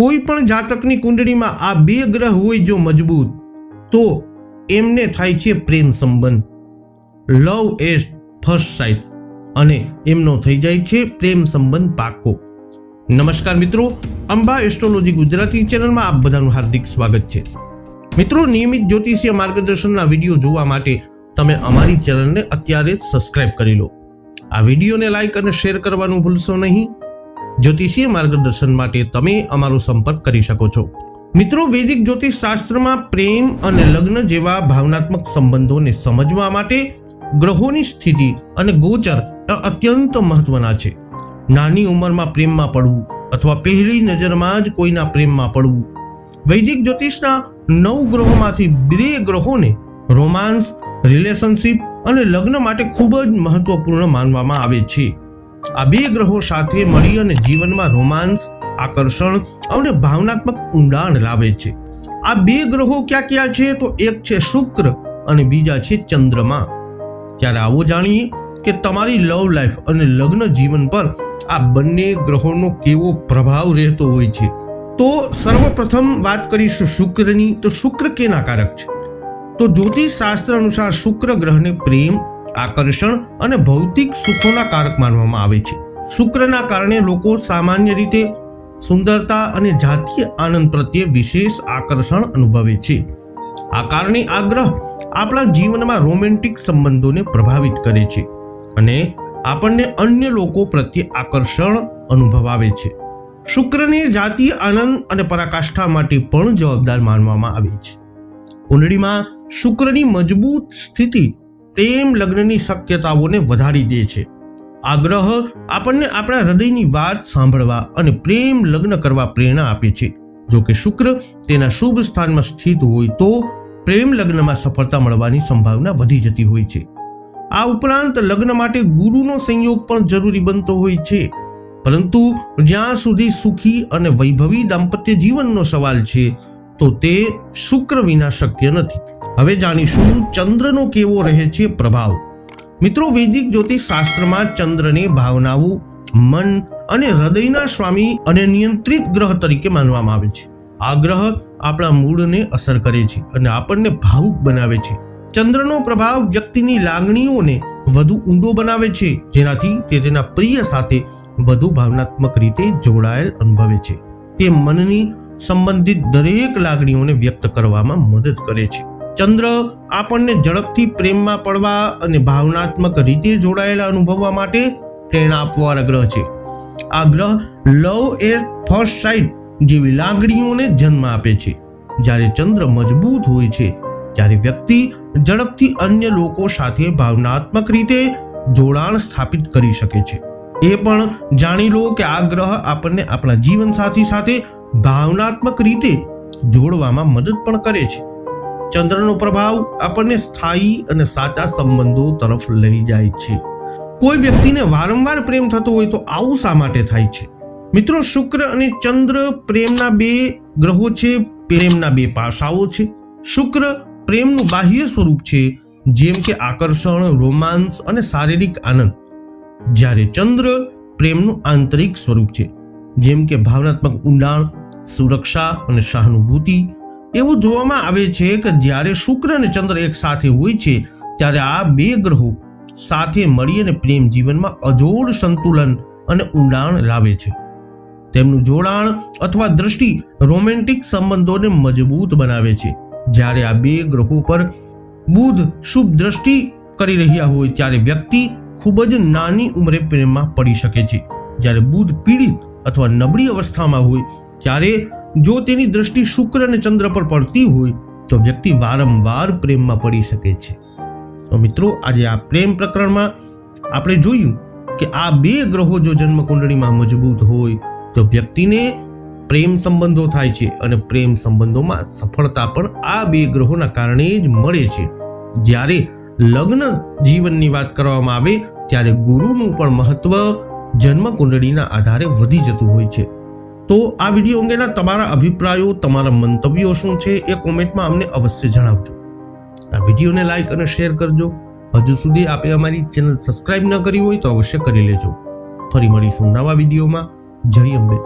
કોઈ પણ જાતકની કુંડળીમાં આ બે ગ્રહ હોય જો મજબૂત, તો એમને થાય છે પ્રેમ સંબંધ. લવ એઝ ફર્સ્ટ સાઇટ અને એમનો થઈ જાય છે પ્રેમ સંબંધ પાકો. નમસ્કાર મિત્રો, અંબા એસ્ટ્રોલોજી ગુજરાતી ચેનલમાં આપ બધાનું હાર્દિક સ્વાગત છે. મિત્રો, નિયમિત જ્યોતિષીય માર્ગદર્શનના વીડિયો જોવા માટે તમે અમારી ચેનલને અત્યારે જ સબસ્ક્રાઇબ કરી લો. આ વિડીયોને લાઇક અને શેર કરવાનું ભૂલશો નહીં. જ્યોતિષીય માર્ગદર્શન માટે તમે અમારો સંપર્ક કરી શકો છો. મિત્રો, વૈદિક જ્યોતિષ શાસ્ત્રમાં પ્રેમ અને લગ્ન જેવા ભાવનાત્મક સંબંધોને સમજવા માટે ગ્રહોની સ્થિતિ અને ગોચર અત્યંત મહત્વના છે. નાની ઉંમરમાં પ્રેમમાં પડવું અથવા પહેલી નજરમાં જ કોઈના પ્રેમમાં પડવું. વૈદિક જ્યોતિષના નવ ગ્રહોમાંથી બે ગ્રહોને રોમાન્સ રિલેશનશિપ અને લગ્ન માટે ખૂબ જ મહત્વપૂર્ણ માનવામાં આવે છે. આ બે ગ્રહો સાથે મળી અને જીવનમાં રોમાન્સ આકર્ષણ અને ભાવનાત્મક ઊંડાણ લાવે છે. આ બે ગ્રહો ક્યાં ક્યાં છે? તો એક છે શુક્ર અને બીજા છે ચંદ્રમા. ત્યારે આવો જાણીએ કે તમારી લવ લાઈફ અને લગ્ન જીવન પર આ બંને ગ્રહોનો કેવો પ્રભાવ રહેતો હોય છે. તો સર્વપ્રથમ વાત કરીશું શુક્રની. તો શુક્ર કેના કારક છે? તો જ્યોતિષ શાસ્ત્ર અનુસાર શુક્ર ગ્રહને પ્રેમ આકર્ષણ અને ભૌતિક સુખોના કારક માનવામાં આવે છે. શુક્રના કારણે લોકો સામાન્ય રીતે સુંદરતા અને જાતીય આનંદ પ્રત્યે વિશેષ આકર્ષણ અનુભવે છે. આ કારણે આ આપણા જીવનમાં રોમેન્ટિક સંબંધોને પ્રભાવિત કરે છે અને આપણને અન્ય લોકો પ્રત્યે આકર્ષણ અનુભવાવે છે. શુક્રને જાતીય આનંદ અને પરાકાષ્ઠા માટે પણ જવાબદાર માનવામાં આવે છે. કુંડળીમાં શુક્રની મજબૂત સ્થિતિ પ્રેમ લગ્નની શક્યતાઓને વધારી દે છે. આગ્રહ આપણને આપણા હૃદયની વાત સાંભળવા અને પ્રેમ લગ્ન કરવા પ્રેરણા આપે છે. જો કે શુક્ર તેના શુભ સ્થાનમાં સ્થિત હોય તો પ્રેમ લગ્નમાં સફળતા મળવાની સંભાવના વધી જતી હોય છે. આ ઉપરાંત લગ્ન માટે ગુરુનો સંયોગ પણ જરૂરી બનતો હોય છે. પરંતુ જ્યાં સુધી સુખી અને વૈભવી દાંપત્ય જીવનનો સવાલ છે, તો તે શુક્ર વિના શક્ય નથી. હવે જાણીશું ચંદ્રનો કેવો રહે છે પ્રભાવ. મિત્રો વૈદિક જ્યોતિષ શાસ્ત્રમાં ચંદ્રને ભાવનાઓ મન અને હૃદયના સ્વામી અને નિયંત્રિત ગ્રહ તરીકે માનવામાં આવે છે. આ ગ્રહ આપણા મૂળને અસર કરે છે અને આપણને ભાવુક બનાવે છે. ચંદ્રનો પ્રભાવ વ્યક્તિની લાગણીઓને વધુ ઊંડો બનાવે છે, જેનાથી તે તેના પ્રિય સાથે વધુ ભાવનાત્મક રીતે જોડાયેલ અનુભવે છે. તે મનની સંબંધિત દરેક લાગણીઓને વ્યક્ત કરવામાં મદદ કરે છે. ચંદ્ર આપણને ઝડપથી પ્રેમમાં પડવા અને ભાવનાત્મક રીતે જોડાયેલા અનુભવવા માટે પ્રેરણા આપવાવાળા ગ્રહ છે. આ ગ્રહ લવ એ ફર્સ્ટ સાઇટ જેવી લાગણીઓને જન્મ આપે છે. જ્યારે ચંદ્ર મજબૂત હોય છે, ત્યારે વ્યક્તિ ઝડપથી અન્ય લોકો સાથે ભાવનાત્મક રીતે જોડાણ સ્થાપિત કરી શકે છે. એ પણ જાણી લો કે આ ગ્રહ આપણને આપણા જીવનસાથી સાથે ભાવનાત્મક રીતે જોડવામાં મદદ પણ કરે છે. ચંદ્રનો પ્રભાવ આપણને સ્થાયી અને સાચા સંબંધો તરફ લઈ જાય છે. કોઈ વ્યક્તિને વારંવાર પ્રેમ થતો હોય તો આવું શા માટે થાય છે? મિત્રો, શુક્ર અને ચંદ્ર પ્રેમના બે ગ્રહો છે, પ્રેમના બે પાસાઓ છે. શુક્ર પ્રેમનું બાહ્ય સ્વરૂપ છે, જેમ કે આકર્ષણ રોમાન્સ અને શારીરિક આનંદ. જ્યારે ચંદ્ર પ્રેમનું આંતરિક સ્વરૂપ છે, જેમ કે ભાવનાત્મક ઊંડાણ, સુરક્ષા અને સહાનુભૂતિ એવું જોવામાં આવે છે કે જ્યારે શુક્ર અને ચંદ્ર એક સાથે હોય છે, ત્યારે આ બે ગ્રહો સાથે મળી અને પ્રેમ જીવનમાં અજોડ સંતુલન અને ઊંડાણ લાવે છે. તેમનું જોડાણ અથવા દ્રષ્ટિ રોમેન્ટિક સંબંધોને મજબૂત બનાવે છે. જ્યારે આ બે ગ્રહો પર બુધ શુભ દ્રષ્ટિ કરી રહ્યા હોય, ત્યારે વ્યક્તિ ખૂબ જ નાની ઉંમરે પ્રેમમાં પડી શકે છે. જ્યારે બુધ પીડિત અથવા નબળી અવસ્થામાં હોય, ત્યારે જો તેની દ્રષ્ટિ શુક્ર અને ચંદ્ર પર પડતી હોય, તો વ્યક્તિ વારંવાર પ્રેમમાં પડી શકે છે. તો મિત્રો, આજે આ પ્રેમ પ્રકરણમાં આપણે જોયું કે આ બે ગ્રહો જો જન્મ કુંડળીમાં મજબૂત હોય, તો વ્યક્તિને પ્રેમ સંબંધો થાય છે અને પ્રેમ સંબંધોમાં સફળતા પણ આ બે ગ્રહોના કારણે જ મળે છે. જ્યારે લગ્ન જીવનની વાત કરવામાં આવે, ત્યારે ગુરુનું પણ મહત્વ જન્મ કુંડળીના આધારે વધી જતું હોય છે. તો આ વીડિયો અંગેના તમારા અભિપ્રાયો, તમારા મંતવ્યો શું છે એ કોમેન્ટમાં અમને અવશ્ય જણાવજો. આ વિડીયોને લાઈક અને શેર કરજો. હજુ સુધી આપે અમારી ચેનલ સબસ્ક્રાઇબ ન કરી હોય તો અવશ્ય કરી લેજો. ફરી મળીશું નવા વિડીયોમાં. જય અંબે.